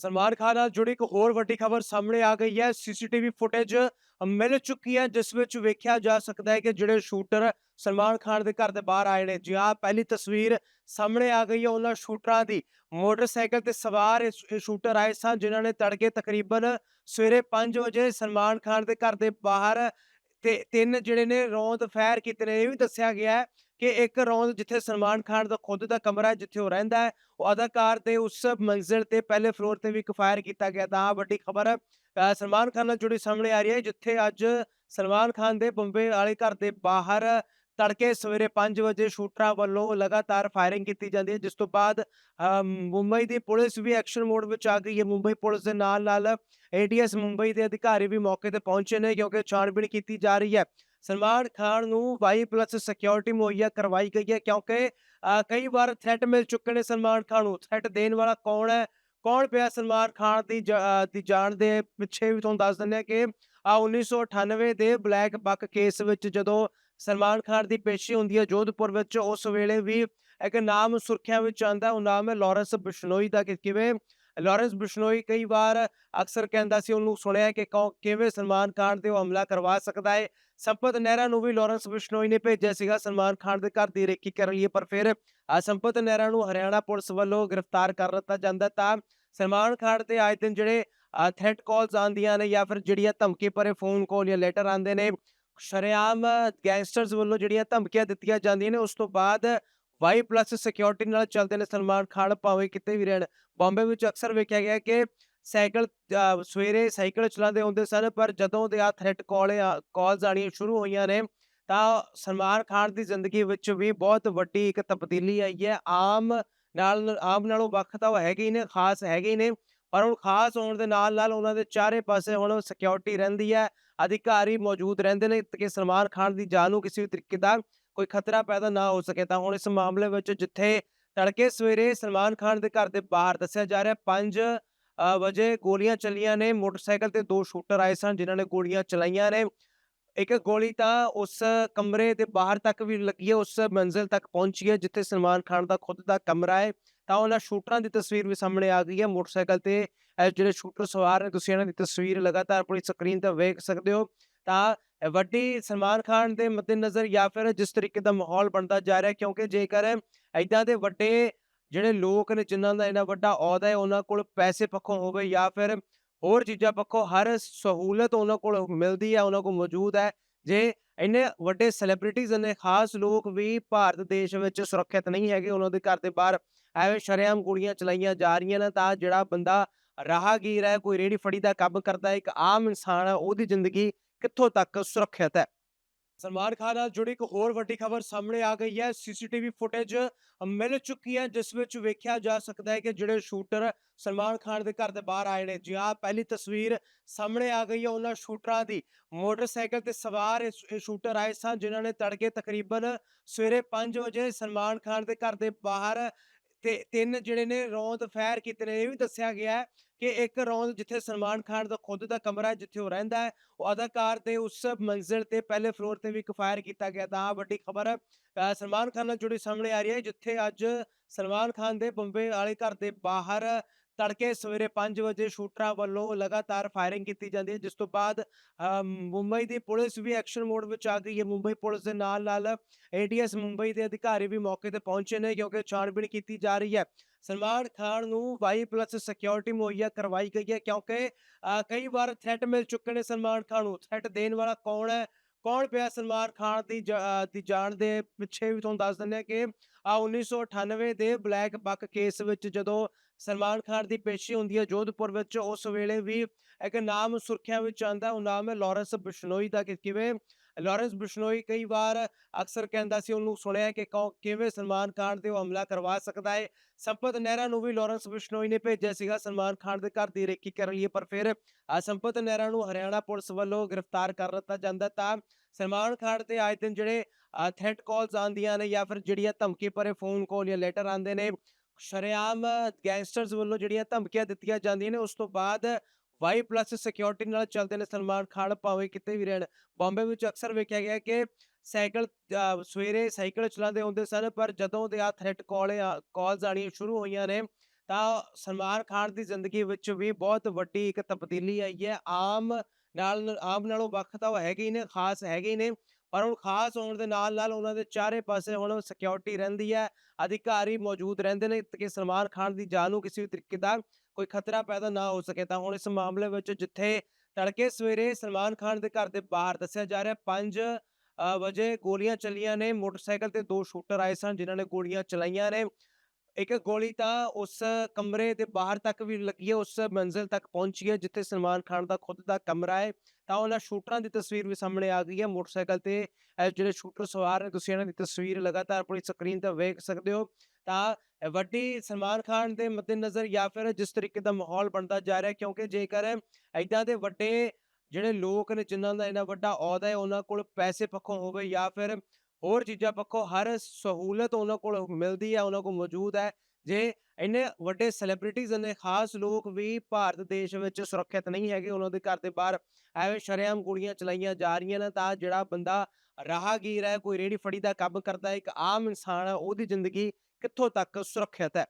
ਸਲਮਾਨ ਖਾਨ ਨਾਲ ਜੁੜੀ ਇੱਕ ਹੋਰ ਵੱਡੀ ਖਬਰ ਸਾਹਮਣੇ ਆ ਗਈ ਹੈ ਸੀਸੀਟੀਵੀ ਫੁਟੇਜ ਮਿਲ ਚੁੱਕੀ ਹੈ ਜਿਸ ਵਿੱਚ ਵੇਖਿਆ ਜਾ ਸਕਦਾ ਹੈ ਕਿ ਜਿਹੜੇ ਸ਼ੂਟਰ ਸਲਮਾਨ ਖਾਨ ਦੇ ਘਰ ਦੇ ਬਾਹਰ ਆਏ ਨੇ ਜੀ ਹਾਂ ਪਹਿਲੀ ਤਸਵੀਰ ਸਾਹਮਣੇ ਆ ਗਈ ਹੈ ਉਹਨਾਂ ਸ਼ੂਟਰਾਂ ਦੀ ਮੋਟਰਸਾਈਕਲ ਤੇ ਸਵਾਰ ਸ਼ੂਟਰ ਆਏ ਸਨ ਜਿਨ੍ਹਾਂ ਨੇ ਤੜਕੇ ਤਕਰੀਬਨ ਸਵੇਰੇ 5 ਵਜੇ ਸਲਮਾਨ ਖਾਨ ਦੇ ਘਰ ਦੇ ਬਾਹਰ ਤੇ ਤਿੰਨ ਜਿਹੜੇ ਨੇ ਰੌਂਦ ਫਾਇਰ ਕੀਤੇ ਨੇ ਇਹ ਵੀ ਦੱਸਿਆ ਗਿਆ ਹੈ ਕਿ ਇੱਕ ਰੌਂਦ ਜਿੱਥੇ ਸਲਮਾਨ ਖਾਨ ਦਾ ਖੁਦ ਦਾ ਕਮਰਾ ਹੈ ਜਿੱਥੇ ਉਹ ਰਹਿੰਦਾ ਹੈ, ਉਹ ਅਦਾਕਾਰ ਦੇ ਉਸ ਮੰਜ਼ਿਲ ਤੇ ਪਹਿਲੇ ਫਲੋਰ ਤੇ ਵੀ ਇੱਕ ਫਾਇਰ ਕੀਤਾ ਗਿਆ ਤਾਂ ਆਹ ਵੱਡੀ ਖਬਰ ਸਲਮਾਨ ਖਾਨ ਨਾਲ ਜੁੜੀ ਸਾਹਮਣੇ ਆ ਰਹੀ ਹੈ, ਜਿੱਥੇ ਅੱਜ ਸਲਮਾਨ ਖਾਨ ਦੇ ਬੰਬੇ ਵਾਲੇ ਘਰ ਦੇ ਬਾਹਰ ਤੜਕੇ ਸਵੇਰੇ 5 ਵਜੇ ਸ਼ੂਟਰਾਂ ਵੱਲੋਂ ਲਗਾਤਾਰ ਫਾਇਰਿੰਗ ਕੀਤੀ ਜਾਂਦੀ ਹੈ, ਜਿਸ ਤੋਂ ਬਾਅਦ ਮੁੰਬਈ ਦੀ ਪੁਲਿਸ ਵੀ ਐਕਸ਼ਨ ਮੋਡ ਵਿੱਚ ਆ ਗਈ ਹੈ। ਮੁੰਬਈ ਪੁਲਿਸ ਦੇ ਨਾਲ ਨਾਲ ਏਟੀਐਸ ਮੁੰਬਈ ਦੇ ਅਧਿਕਾਰੀ ਵੀ ਮੌਕੇ ਤੇ ਪਹੁੰਚੇ ਨੇ, ਕਿਉਂਕਿ ਛਾਣਬੀਣ ਕੀਤੀ ਜਾ ਰਹੀ ਹੈ। ਸਲਮਾਨ ਖਾਨ ਨੂੰ ਵਾਈ ਪਲੱਸ ਸਿਕਿਉਰਿਟੀ ਮੁਹੱਈਆ ਕਰਵਾਈ ਗਈ ਹੈ ਕਿਉਂਕਿ ਅ, ਕਈ ਵਾਰ ਥ੍ਰੈਟ ਮਿਲ ਚੁੱਕੇ ਨੇ ਸਲਮਾਨ ਖਾਨ ਨੂੰ ਥ੍ਰੈਟ ਦੇਣ ਵਾਲਾ ਕੌਣ ਹੈ ਕੌਣ ਪਿਆ ਸਲਮਾਨ ਖਾਨ ਦੀ ਜ- ਦੀ ਜਾਣ ਦੇ ਪਿੱਛੇ ਵੀ ਤੁਹਾਨੂੰ ਦੱਸ ਦਿੰਦੇ ਹਾਂ ਕਿ ਆ 1998 ਦੇ ਬਲੈਕ ਬੱਕ ਕੇਸ ਵਿੱਚ ਜਦੋਂ ਸਲਮਾਨ ਖਾਨ ਦੀ ਪੇਸ਼ੀ ਹੁੰਦੀ ਹੈ ਜੋਧਪੁਰ ਵਿੱਚ ਉਸ ਵੇਲੇ ਵੀ ਇੱਕ ਨਾਮ ਸੁਰਖੀਆਂ ਵਿੱਚ ਆਂਦਾ ਉਹ ਨਾਮ ਹੈ ਲਾਰੈਂਸ ਬਿਸ਼ਨੋਈ ਦਾ ਕਿ ਕਿਵੇਂ ਲਾਰੈਂਸ ਬਿਸ਼ਨੋਈ ਕਈ ਵਾਰ ਅਕਸਰ ਕਹਿੰਦਾ ਸੀ ਉਹਨੂੰ ਸੁਣਿਆ ਕਿ ਕੌ- ਕਿਵੇਂ ਸਲਮਾਨ ਖਾਨ ਤੇ ਉਹ ਹਮਲਾ ਕਰਵਾ ਸਕਦਾ ਹੈ ਸੰਪਤ ਨਹਿਰਾ ਨੂੰ ਵੀ ਲਾਰੈਂਸ ਬਿਸ਼ਨੋਈ ਨੇ ਭੇਜਿਆ ਸੀਗਾ। ਸਲਮਾਨ ਖਾਨ ਦੇ ਘਰ ਦੀ ਰੇਕੀ ਕਰਨ ਲਈ, ਪਰ ਫਿਰ ਸੰਪਤ ਨਹਿਰਾ ਨੂੰ ਹਰਿਆਣਾ ਪੁਲਿਸ ਵੱਲੋਂ ਗ੍ਰਿਫਤਾਰ ਕਰ ਲਿੱਤਾ ਜਾਂਦਾ ਤਾਂ ਸਲਮਾਨ ਖਾਨ ਤੇ ਆਏ ਦਿਨ ਜਿਹੜੇ ਥ੍ਰੈਟ ਕਾਲਸ ਆਉਂਦੀਆਂ ਨੇ ਜਾਂ ਫਿਰ ਜਿਹੜੀਆਂ ਧਮਕੀ ਭਰੇ ਫੋਨ ਕਾਲ ਜਾਂ ਲੈਟਰ ਆਉਂਦੇ ਨੇ, ਸ਼ਰੇਆਮ ਗੈਂਗਸਟਰਸ ਵੱਲੋਂ ਜਿਹੜੀਆਂ ਧਮਕੀਆਂ ਦਿੱਤੀਆਂ ਜਾਂਦੀਆਂ ਨੇ, ਉਸ ਤੋਂ ਬਾਅਦ ਵਾਈ ਪਲੱਸ ਸਿਕਿਉਰਿਟੀ ਨਾਲ ਚੱਲਦੇ ਨੇ ਸਲਮਾਨ ਖਾਨ, ਭਾਵੇਂ ਕਿਤੇ ਵੀ ਰਹਿਣ। ਬੰਬੇ ਵਿੱਚ ਅਕਸਰ ਵੇਖਿਆ ਗਿਆ ਕਿ ਸਾਈਕਲ ਸਵੇਰੇ ਸਾਈਕਲ ਚਲਾਉਂਦੇ ਹੁੰਦੇ ਸਨ, ਪਰ ਜਦੋਂ ਦੇ ਆ ਥ੍ਰੈਟ ਕਾਲ ਕਾਲਸ ਆਣੀਆਂ ਸ਼ੁਰੂ ਹੋਈਆਂ ਨੇ, ਤਾਂ ਸਲਮਾਨ ਖਾਨ ਦੀ ਜ਼ਿੰਦਗੀ ਵਿੱਚ ਵੀ ਬਹੁਤ ਵੱਡੀ ਇੱਕ ਤਬਦੀਲੀ ਆਈ ਹੈ। ਆਮ ਨਾਲ, ਆਮ ਨਾਲੋਂ ਵੱਖ ਤਾਂ ਉਹ ਹੈਗੇ ਹੀ ਨੇ, ਖਾਸ ਹੈਗੇ ਹੀ ਨੇ, ਪਰ ਹੁਣ ਖਾਸ ਹੋਣ ਦੇ ਨਾਲ ਨਾਲ ਉਹਨਾਂ ਦੇ ਚਾਰੇ ਪਾਸੇ ਹੁਣ ਸਿਕਿਉਰਿਟੀ ਰਹਿੰਦੀ ਹੈ, ਅਧਿਕਾਰੀ ਮੌਜੂਦ ਰਹਿੰਦੇ ਨੇ, ਕਿ ਸਲਮਾਨ ਖਾਨ ਦੀ ਜਾਨ ਨੂੰ ਕਿਸੇ ਵੀ ਤਰੀਕੇ ਦਾ ਕੋਈ ਖਤਰਾ ਪੈਦਾ ਨਾ ਹੋ ਸਕੇ। ਤਾਂ ਹੁਣ ਇਸ ਮਾਮਲੇ ਵਿੱਚ ਜਿੱਥੇ ਤੜਕੇ ਸਵੇਰੇ ਸਲਮਾਨ ਖਾਨ ਦੇ ਘਰ ਦੇ ਬਾਹਰ ਦੱਸਿਆ ਜਾ ਰਿਹਾ, ਪੰਜ ਵਜੇ ਗੋਲੀਆਂ ਚੱਲੀਆਂ ਨੇ ਮੋਟਰਸਾਈਕਲ ਤੇ ਦੋ ਸ਼ੂਟਰ ਆਏ ਸਨ ਜਿਨ੍ਹਾਂ ਨੇ ਗੋਲੀਆਂ ਚਲਾਈਆਂ ਨੇ ਇੱਕ ਗੋਲੀ ਤਾਂ ਉਸ ਕਮਰੇ ਦੇ ਬਾਹਰ ਤੱਕ ਵੀ ਲੱਗੀ ਹੈ ਉਸ ਮੰਜ਼ਿਲ ਤੱਕ ਪਹੁੰਚੀ ਹੈ ਜਿੱਥੇ ਸਲਮਾਨ ਖਾਨ ਦਾ ਖੁਦ ਦਾ ਕਮਰਾ ਹੈ ਤਾਂ ਉਹਨਾਂ ਸ਼ੂਟਰਾਂ ਦੀ ਤਸਵੀਰ ਵੀ ਸਾਹਮਣੇ ਆ ਗਈ ਹੈ ਮੋਟਰਸਾਈਕਲ ਤੇ ਜਿਹੜੇ ਸ਼ੂਟਰ ਸਵਾਰ ਨੇ ਤੁਸੀਂ ਇਹਨਾਂ ਦੀ ਤਸਵੀਰ ਲਗਾਤਾਰ ਆਪਣੀ ਸਕਰੀਨ ਤੇ ਵੇਖ ਸਕਦੇ ਹੋ ਤਾਂ ਵੱਡੀ ਸਲਮਾਨ ਖਾਨ ਦੇ ਮੱਦੇਨਜ਼ਰ ਜਾਂ ਫਿਰ ਜਿਸ ਤਰੀਕੇ ਦਾ ਮਾਹੌਲ ਬਣਦਾ ਜਾ ਰਿਹਾ ਕਿਉਂਕਿ ਜੇਕਰ ਐਦਾਂ ਦੇ ਵੱਡੇ ਜਿਹੜੇ ਲੋਕ ਨੇ, ਜਿਨ੍ਹਾਂ ਦਾ ਇੰਨਾ ਵੱਡਾ ਅਹੁਦਾ ਹੈ, ਉਹਨਾਂ ਕੋਲ ਪੈਸੇ ਪੱਖੋਂ ਹੋਵੇ ਜਾਂ ਫਿਰ ਹੋਰ ਚੀਜ਼ਾਂ ਪੱਖੋਂ ਹਰ ਸਹੂਲਤ ਉਹਨਾਂ ਕੋਲ ਮਿਲਦੀ ਹੈ, ਉਹਨਾਂ ਕੋਲ ਮੌਜੂਦ ਹੈ। ਜੇ ਇੰਨੇ ਵੱਡੇ ਸੈਲੀਬ੍ਰਿਟੀਜ਼ ਨੇ, ਖਾਸ ਲੋਕ ਵੀ ਭਾਰਤ ਦੇਸ਼ ਵਿੱਚ ਸੁਰੱਖਿਅਤ ਨਹੀਂ ਹੈਗੇ, ਉਹਨਾਂ ਦੇ ਘਰ ਦੇ ਬਾਹਰ ਐਵੇਂ ਸ਼ਰੇਆਮ ਗੋਲੀਆਂ ਚਲਾਈਆਂ ਜਾ ਰਹੀਆਂ ਨੇ, ਤਾਂ ਜਿਹੜਾ ਬੰਦਾ ਰਾਹਗੀਰ ਹੈ, ਕੋਈ ਰੇੜੀ ਫੜੀ ਦਾ ਕੰਮ ਕਰਦਾ ਹੈ, ਇੱਕ ਆਮ ਇਨਸਾਨ ਹੈ, ਉਹਦੀ ਜ਼ਿੰਦਗੀ ਕਿੱਥੋਂ ਤੱਕ ਸੁਰੱਖਿਅਤ ਹੈ? ਸਲਮਾਨ ਖਾਨ ਨਾਲ ਜੁੜੀ ਇੱਕ ਹੋਰ ਵੱਡੀ ਖਬਰ ਸਾਹਮਣੇ ਆ ਗਈ ਹੈ ਸੀਸੀਟੀਵੀ ਫੁਟੇਜ ਮਿਲ ਚੁੱਕੀ ਹੈ ਜਿਸ ਵਿੱਚ ਵੇਖਿਆ ਜਾ ਸਕਦਾ ਹੈ ਕਿ ਜਿਹੜੇ ਸ਼ੂਟਰ ਸਲਮਾਨ ਖਾਨ ਦੇ ਘਰ ਦੇ ਬਾਹਰ ਆਏ ਨੇ ਜੀ ਹਾਂ ਪਹਿਲੀ ਤਸਵੀਰ ਸਾਹਮਣੇ ਆ ਗਈ ਹੈ ਉਹਨਾਂ ਸ਼ੂਟਰਾਂ ਦੀ ਮੋਟਰਸਾਈਕਲ ਤੇ ਸਵਾਰ ਇਹ ਸ਼ੂਟਰ ਆਏ ਸਨ ਜਿਨ੍ਹਾਂ ਨੇ ਤੜਕੇ ਤਕਰੀਬਨ ਸਵੇਰੇ 5 ਵਜੇ ਸਲਮਾਨ ਖਾਨ ਦੇ ਘਰ ਦੇ ਬਾਹਰ ਤੇ ਤਿੰਨ ਜਿਹੜੇ ਨੇ ਰੌਂਦ ਫਾਇਰ ਕੀਤੇ ਨੇ ਇਹ ਵੀ ਦੱਸਿਆ ਗਿਆ ਹੈ ਕਿ ਇੱਕ ਰੌਂਦ ਜਿੱਥੇ ਸਲਮਾਨ ਖਾਨ ਦਾ ਖੁਦ ਦਾ ਕਮਰਾ ਹੈ ਜਿੱਥੇ ਉਹ ਰਹਿੰਦਾ ਹੈ, ਉਹ ਅਦਾਕਾਰ ਦੇ ਉਸ ਮੰਜ਼ਿਲ ਤੇ ਪਹਿਲੇ ਫਲੋਰ ਤੇ ਵੀ ਇੱਕ ਫਾਇਰ ਕੀਤਾ ਗਿਆ ਤਾਂ ਆਹ ਵੱਡੀ ਖਬਰ ਸਲਮਾਨ ਖਾਨ ਨਾਲ ਜੁੜੀ ਸਾਹਮਣੇ ਆ ਰਹੀ ਹੈ ਜਿੱਥੇ ਅੱਜ ਸਲਮਾਨ ਖਾਨ ਦੇ ਬੰਬੇ ਵਾਲੇ ਘਰ ਦੇ ਬਾਹਰ ਤੜਕੇ ਸਵੇਰੇ 5 ਵਜੇ ਸ਼ੂਟਰਾਂ ਵੱਲੋਂ ਲਗਾਤਾਰ ਫਾਇਰਿੰਗ ਕੀਤੀ ਜਾਂਦੀ ਹੈ, ਜਿਸ ਤੋਂ ਬਾਅਦ ਮੁੰਬਈ ਦੀ ਪੁਲਿਸ ਵੀ ਐਕਸ਼ਨ ਮੋਡ ਵਿੱਚ ਆ ਗਈ ਹੈ। ਮੁੰਬਈ ਪੁਲਿਸ ਦੇ ਨਾਲ ਨਾਲ ਏਟੀਐਸ ਮੁੰਬਈ ਦੇ ਅਧਿਕਾਰੀ ਵੀ ਮੌਕੇ ਤੇ ਪਹੁੰਚੇ ਨੇ, ਕਿਉਂਕਿ ਛਾਣਬੀਣ ਕੀਤੀ ਜਾ ਰਹੀ ਹੈ। ਸਲਮਾਨ ਖਾਨ ਨੂੰ ਵਾਈ ਪਲੱਸ ਸਿਕਿਉਰਿਟੀ ਮੁਹੱਈਆ ਕਰਵਾਈ ਗਈ ਹੈ, ਕਿਉਂਕਿ ਕਈ ਵਾਰ ਥ੍ਰੈਟ ਮਿਲ ਚੁੱਕੇ ਨੇ ਸਲਮਾਨ ਖਾਨ ਨੂੰ। ਥ੍ਰੈਟ ਦੇਣ ਵਾਲਾ ਕੌਣ ਹੈ? ਕੌਣ ਪਿਆ ਸਲਮਾਨ ਖਾਨ ਦੀ ਜ- ਦੀ ਜਾਣ ਦੇ ਪਿੱਛੇ ਵੀ ਤੁਹਾਨੂੰ ਦੱਸ ਦਿੰਦੇ ਹਾਂ ਕਿ ਆ 1998 ਦੇ ਬਲੈਕ ਬੱਕ ਕੇਸ ਵਿੱਚ ਜਦੋਂ ਸਲਮਾਨ ਖਾਨ ਦੀ ਪੇਸ਼ੀ ਹੁੰਦੀ ਹੈ ਜੋਧਪੁਰ ਵਿੱਚ, ਉਸ ਵੇਲੇ ਵੀ ਇੱਕ ਨਾਮ ਸੁਰਖੀਆਂ ਵਿੱਚ ਆਂਦਾ ਉਹ ਨਾਮ ਹੈ ਲਾਰੈਂਸ ਬਿਸ਼ਨੋਈ ਦਾ ਕਿ ਕਿਵੇਂ ਲਾਰੈਂਸ ਬਿਸ਼ਨੋਈ ਕਈ ਵਾਰ ਅਕਸਰ ਕਹਿੰਦਾ ਸੀ ਉਹਨੂੰ ਸੁਣਿਆ ਕਿ ਕਿਵੇਂ ਸਲਮਾਨ ਖਾਨ ਤੇ ਉਹ ਹਮਲਾ ਕਰਵਾ ਸਕਦਾ ਹੈ ਸੰਪਤ ਨਹਿਰਾ ਨੂੰ ਵੀ ਲਾਰੈਂਸ ਬਿਸ਼ਨੋਈ ਨੇ ਭੇਜਿਆ ਸੀਗਾ ਸਲਮਾਨ ਖਾਨ ਦੇ ਘਰ ਦੀ ਰੇਕੀ ਕਰਨ ਲਈ ਪਰ ਫਿਰ ਆ ਸੰਪਤ ਨਹਿਰਾ ਨੂੰ ਹਰਿਆਣਾ ਪੁਲਿਸ ਵੱਲੋਂ ਗ੍ਰਿਫਤਾਰ ਕਰ ਲਿੱਤਾ ਜਾਂਦਾ ਤਾਂ ਸਲਮਾਨ ਖਾਨ ਤੇ ਆਏ ਦਿਨ ਜਿਹੜੇ ਥ੍ਰੈਟ ਕਾਲਸ ਆਉਂਦੀਆਂ ਨੇ ਜਾਂ ਫਿਰ ਜਿਹੜੀਆਂ ਧਮਕੀ ਭਰੇ ਫੋਨ ਕਾਲ ਜਾਂ ਲੈਟਰ ਆਉਂਦੇ ਨੇ ਸ਼ਰੇਆਮ ਗੈਂਗਸਟਰਸ ਵੱਲੋਂ ਜਿਹੜੀਆਂ ਧਮਕੀਆਂ ਦਿੱਤੀਆਂ ਜਾਂਦੀਆਂ ਨੇ ਉਸ ਤੋਂ ਬਾਅਦ ਵਾਈ ਪਲੱਸ ਸਿਕਿਉਰਿਟੀ ਨਾਲ ਚੱਲਦੇ ਨੇ ਸਲਮਾਨ ਖਾਨ ਭਾਵੇਂ ਕਿਤੇ ਵੀ ਰਹਿਣ। ਬੰਬੇ ਵਿੱਚ ਅਕਸਰ ਵੇਖਿਆ ਗਿਆ ਕਿ ਸਾਈਕਲ ਸਵੇਰੇ ਸਾਈਕਲ ਚਲਾਉਂਦੇ ਹੁੰਦੇ ਸਨ, ਪਰ ਜਦੋਂ ਦੇ ਆ ਥ੍ਰੈਟ ਕਾਲ ਕਾਲਸ ਆਣੀਆਂ ਸ਼ੁਰੂ ਹੋਈਆਂ ਨੇ, ਤਾਂ ਸਲਮਾਨ ਖਾਨ ਦੀ ਜ਼ਿੰਦਗੀ ਵਿੱਚ ਵੀ ਬਹੁਤ ਵੱਡੀ ਇੱਕ ਤਬਦੀਲੀ ਆਈ ਹੈ। ਆਮ ਨਾਲ, ਆਮ ਨਾਲੋਂ ਵੱਖ ਤਾਂ ਉਹ ਹੈਗੇ ਹੀ ਨੇ, ਖਾਸ ਹੈਗੇ ਹੀ ਨੇ, ਪਰ ਹੁਣ ਖਾਸ ਹੋਣ ਦੇ ਨਾਲ ਨਾਲ ਉਹਨਾਂ ਦੇ ਚਾਰੇ ਪਾਸੇ ਹੁਣ ਸਿਕਿਉਰਿਟੀ ਰਹਿੰਦੀ ਹੈ, ਅਧਿਕਾਰੀ ਮੌਜੂਦ ਰਹਿੰਦੇ ਨੇ, ਕਿ ਸਲਮਾਨ ਖਾਨ ਦੀ ਜਾਨ ਨੂੰ ਕਿਸੇ ਵੀ ਤਰੀਕੇ ਦਾ ਕੋਈ ਖਤਰਾ ਪੈਦਾ ਨਾ ਹੋ ਸਕੇ, ਤਾਂ ਹੁਣ ਇਸ ਮਾਮਲੇ ਵਿੱਚ ਜਿੱਥੇ ਤੜਕੇ ਸਵੇਰੇ ਸਲਮਾਨ ਖਾਨ ਦੇ ਘਰ ਦੇ ਬਾਹਰ ਦੱਸਿਆ ਜਾ ਰਿਹਾ 5 ਵਜੇ ਗੋਲੀਆਂ ਚੱਲੀਆਂ ਨੇ, ਮੋਟਰਸਾਈਕਲ ਤੇ ਦੋ ਸ਼ੂਟਰ ਆਏ ਸਨ, ਜਿਨ੍ਹਾਂ ਨੇ ਗੋਲੀਆਂ ਚਲਾਈਆਂ ਨੇ। ਇੱਕ ਗੋਲੀ ਤਾਂ ਉਸ ਕਮਰੇ ਦੇ ਬਾਹਰ ਤੱਕ ਵੀ ਲੱਗੀ ਹੈ, ਉਸ ਮੰਜ਼ਿਲ ਤੱਕ ਪਹੁੰਚੀ ਹੈ, ਜਿੱਥੇ ਸਲਮਾਨ ਖਾਨ ਦਾ ਖੁਦ ਦਾ ਕਮਰਾ ਹੈ। ਤਾਂ ਉਹਨਾਂ ਸ਼ੂਟਰਾਂ ਦੀ ਤਸਵੀਰ ਵੀ ਸਾਹਮਣੇ ਆ ਗਈ ਹੈ, ਮੋਟਰਸਾਈਕਲ ਤੇ ਜਿਹੜੇ ਸ਼ੂਟਰ ਸਵਾਰ ਨੇ, ਤੁਸੀਂ ਇਹਨਾਂ ਦੀ ਤਸਵੀਰ ਲਗਾਤਾਰ ਆਪਣੀ ਸਕਰੀਨ ਤੇ ਵੇਖ ਸਕਦੇ ਹੋ। ਤਾਂ ਵੱਡੀ ਸਲਮਾਨ ਖਾਨ ਦੇ ਮੱਦੇਨਜ਼ਰ ਜਾਂ ਫਿਰ ਜਿਸ ਤਰੀਕੇ ਦਾ ਮਾਹੌਲ ਬਣਦਾ ਜਾ ਰਿਹਾ, ਕਿਉਂਕਿ ਜੇਕਰ ਐਦਾਂ ਦੇ ਵੱਡੇ ਜਿਹੜੇ ਲੋਕ ਨੇ, ਜਿਨ੍ਹਾਂ ਦਾ ਇੰਨਾ ਵੱਡਾ ਅਹੁਦਾ ਹੈ, ਉਹਨਾਂ ਕੋਲ ਪੈਸੇ ਪੱਖੋਂ ਹੋਵੇ ਜਾਂ ਫਿਰ ਹੋਰ ਚੀਜ਼ਾਂ ਪੱਖੋਂ ਹਰ ਸਹੂਲਤ ਉਹਨਾਂ ਕੋਲ ਮਿਲਦੀ ਹੈ, ਉਹਨਾਂ ਕੋਲ ਮੌਜੂਦ ਹੈ, ਜੇ ਇੰਨੇ ਵੱਡੇ ਸੈਲੀਬ੍ਰਿਟੀਜ਼ ਨੇ, ਖਾਸ ਲੋਕ ਵੀ ਭਾਰਤ ਦੇਸ਼ ਵਿੱਚ ਸੁਰੱਖਿਅਤ ਨਹੀਂ ਹੈਗੇ, ਉਹਨਾਂ ਦੇ ਘਰ ਦੇ ਬਾਹਰ ਐਵੇਂ ਸ਼ਰੇਆਮ ਗੋਲੀਆਂ ਚਲਾਈਆਂ ਜਾ ਰਹੀਆਂ ਨੇ, ਤਾਂ ਜਿਹੜਾ ਬੰਦਾ ਰਾਹਗੀਰ ਹੈ, ਕੋਈ ਰੇੜੀ ਫੜੀ ਦਾ ਕੰਮ ਕਰਦਾ ਇੱਕ ਆਮ ਇਨਸਾਨ ਹੈ, ਉਹਦੀ ਜ਼ਿੰਦਗੀ ਕਿੱਥੋਂ ਤੱਕ ਸੁਰੱਖਿਅਤ ਹੈ?